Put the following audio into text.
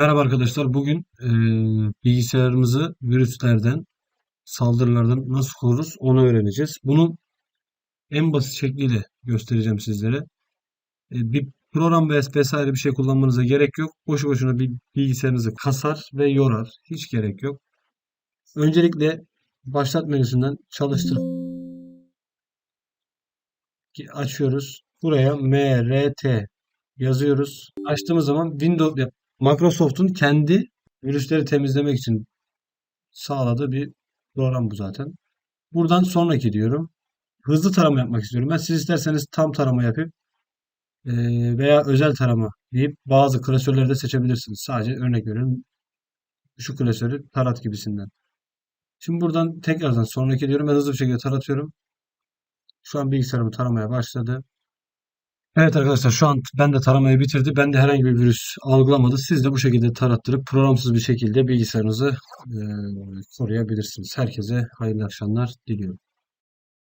Merhaba arkadaşlar. Bugün e, bilgisayarımızı virüslerden, saldırılardan nasıl koruruz onu öğreneceğiz. Bunun en basit şekliyle göstereceğim sizlere. E, bir program ves- vesaire bir şey kullanmanıza gerek yok. Boşu boşuna bir bilgisayarınızı kasar ve yorar. Hiç gerek yok. Öncelikle başlat menüsünden çalıştır açıyoruz. Buraya mrt yazıyoruz. Açtığımız zaman Windows Microsoft'un kendi virüsleri temizlemek için sağladığı bir program bu zaten. Buradan sonraki diyorum. Hızlı tarama yapmak istiyorum. Ben siz isterseniz tam tarama yapıp eee, veya özel tarama deyip bazı klasörleri de seçebilirsiniz. Sadece örnek veriyorum. Şu klasörü tarat gibisinden. Şimdi buradan tekrardan sonraki diyorum. Ben hızlı bir şekilde taratıyorum. Şu an bilgisayarımı taramaya başladı. Evet arkadaşlar şu an ben de taramayı bitirdi. Ben de herhangi bir virüs algılamadı. Siz de bu şekilde tarattırıp programsız bir şekilde bilgisayarınızı eee, koruyabilirsiniz. Herkese hayırlı akşamlar diliyorum.